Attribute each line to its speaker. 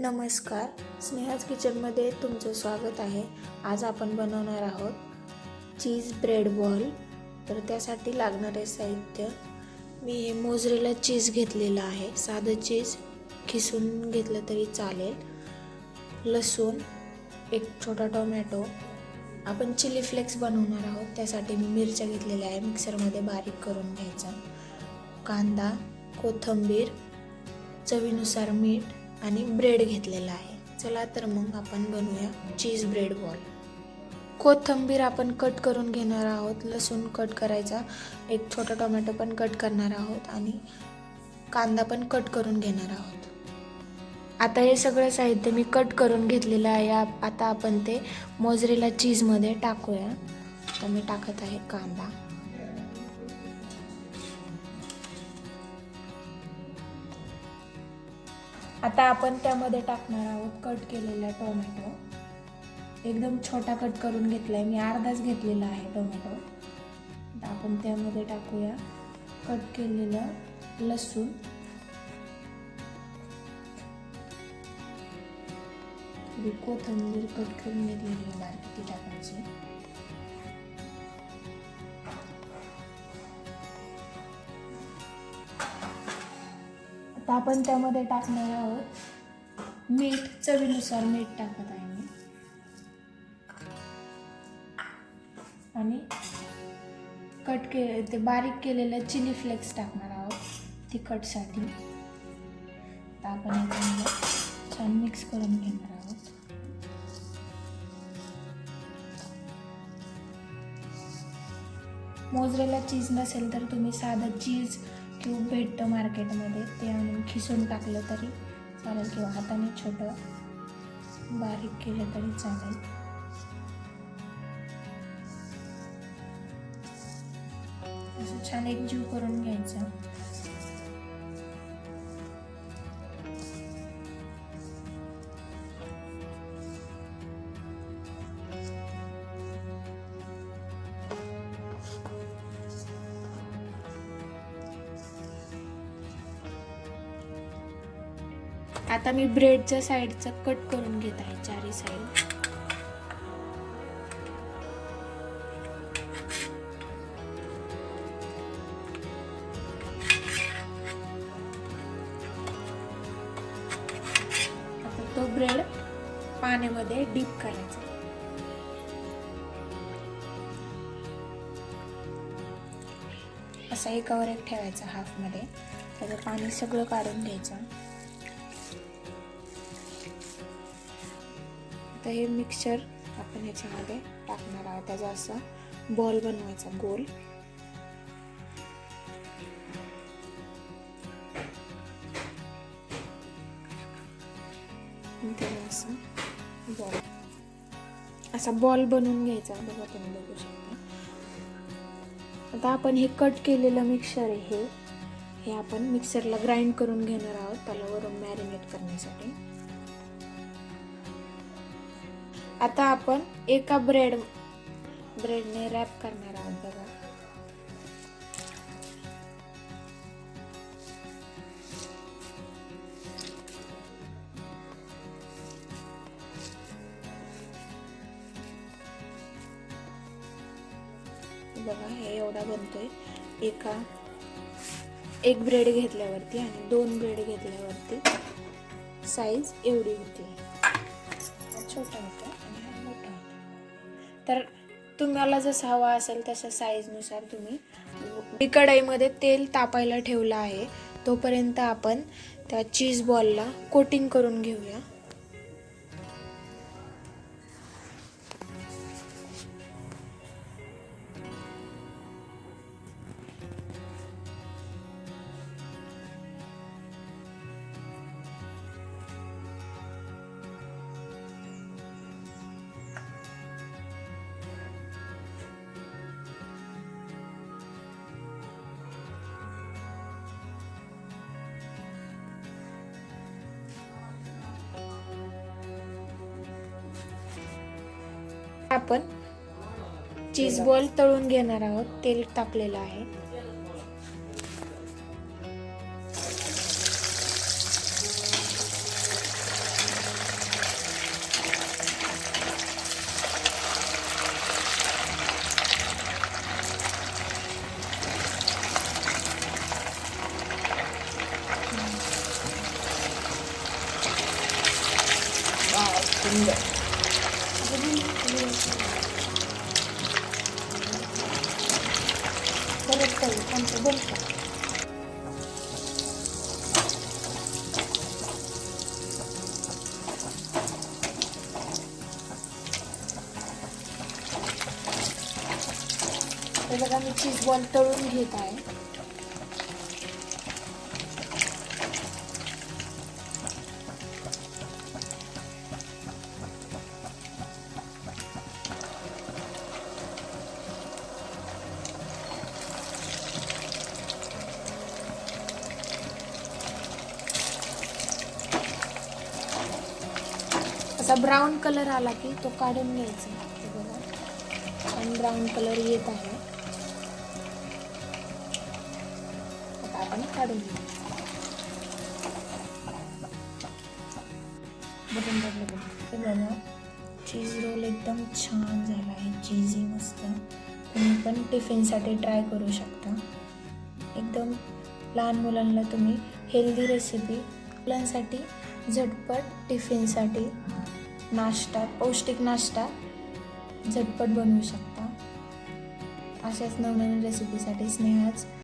Speaker 1: नमस्कार स्नेहाज किचनमध्ये तुमचं स्वागत आहे. आज आपण बनवणार आहोत चीज ब्रेड बॉल. तर त्यासाठी लागणारे साहित्य मी हे मोजरेला चीज घेतलेलं आहे. साधं चीज खिसून घेतलं तरी चालेल. लसूण एक छोटा टोमॅटो. आपण चिली फ्लेक्स बनवणार आहोत. त्यासाठी मी मिरच्या घेतलेल्या आहे. मिक्सरमध्ये बारीक करून घ्यायचा. कांदा कोथिंबीर चवीनुसार मीठ आणि ब्रेड घेतलेला आहे. चला तर मग आपण बनवूया चीज ब्रेड बॉल. कोथिंबीर आपण कट करून घेणार आहोत. लसूण कट करायचा. एक छोटा टोमॅटो पण कट करणार आहोत आणि कांदा पण कट करून घेणार आहोत. आता हे सगळं साहित्य मी कट करून घेतलेलं आहे. आता आपण ते मोजरेला चीजमध्ये टाकूया. आता मी टाकत आहे कांदा. आता आपण त्यामध्ये टाकणार आहोत कट केलेला टोमॅटो. एकदम छोटा कट करून घेतलाय. मी अर्धाच घेतलेला आहे टोमॅटो. आपण त्यामध्ये टाकूया कट केलेलं लसूण. कोथंबीर कोथिंबीर कट करून घेतलेली आहे बारीक ती टाकायची. आता आपण त्यामध्ये टाकणार आहोत मीठ चवीनुसार मीठ टाकत आहे मी. आणि कट के ते बारीक केलेलं चिली फ्लेक्स टाकणार आहोत तिखटसाठी. तर आपण याच्यामध्ये छान मिक्स करून घेणार आहोत. मोजरेला चीज नसेल तर तुम्ही साधं चीज क्यूब भेटतं मार्केटमध्ये ते आणून खिसून टाकलं तरी चालेल किंवा हाताने छोटं बारीक केलं तरी चालेल. असं छान एक जीव करून घ्यायचा. आता मी ब्रेडच्या साईडचं कट करून घेत आहे चारी साईड. आता तो ब्रेड पाण्यामध्ये डीप करायचा. असा एकावर एक ठेवायचा हाफमध्ये. त्याचं पाणी सगळं काढून घ्यायचं. आता हे मिक्सचर आपण ह्याच्यामध्ये टाकणार आहोत. त्याचा असा बॉल बनवायचा गोल. त्याला असं बॉल असा बॉल बनवून घ्यायचा. बघा तुम्ही बघू शकता. आता आपण हे कट केलेलं मिक्सर आहे हे. हे आपण मिक्सरला ग्राइंड करून घेणार आहोत. त्याला वरून मॅरिनेट करण्यासाठी. आता आपण एका ब्रेड ब्रेडने रॅप करणार आहोत बघा. बघा हे एवढा बनतोय. एका एक ब्रेड घेतल्यावरती आणि दोन ब्रेड घेतल्यावरती साईज एवढी होती. छोटा होता. तर तुम्हाला जसं हवा असेल तसं साईजनुसार तुम्ही कढईमध्ये तेल तापायला ठेवलं आहे. तोपर्यंत आपण त्या चीज बॉलला कोटिंग करून घेऊया. आपण चीज बॉल तळून घेणार आहोत तेल टाकलेलं आहे Yeah. परत आमचं बनतं बघा मी चीज बॉल तळून घेत आहे. असा ब्राऊन कलर आला की तो काढून घ्यायचा. बघा. छान ब्राऊन कलर येत आहे. आता आपण काढून घेऊ. बटन दाबलं बघा. हे बघा. चीज रोल एकदम छान झाला आहे. चीजी मस्त. तुम्ही पण टिफिनसाठी ट्राय करू शकता. एकदम लहान मुलांना तुम्ही हेल्दी रेसिपी मुलांसाठी झटपट टिफिनसाठी नाश्ता पौष्टिक नाश्ता झटपट बनवू शकता. अशाच नवनवीन रेसिपीसाठी स्नेहाच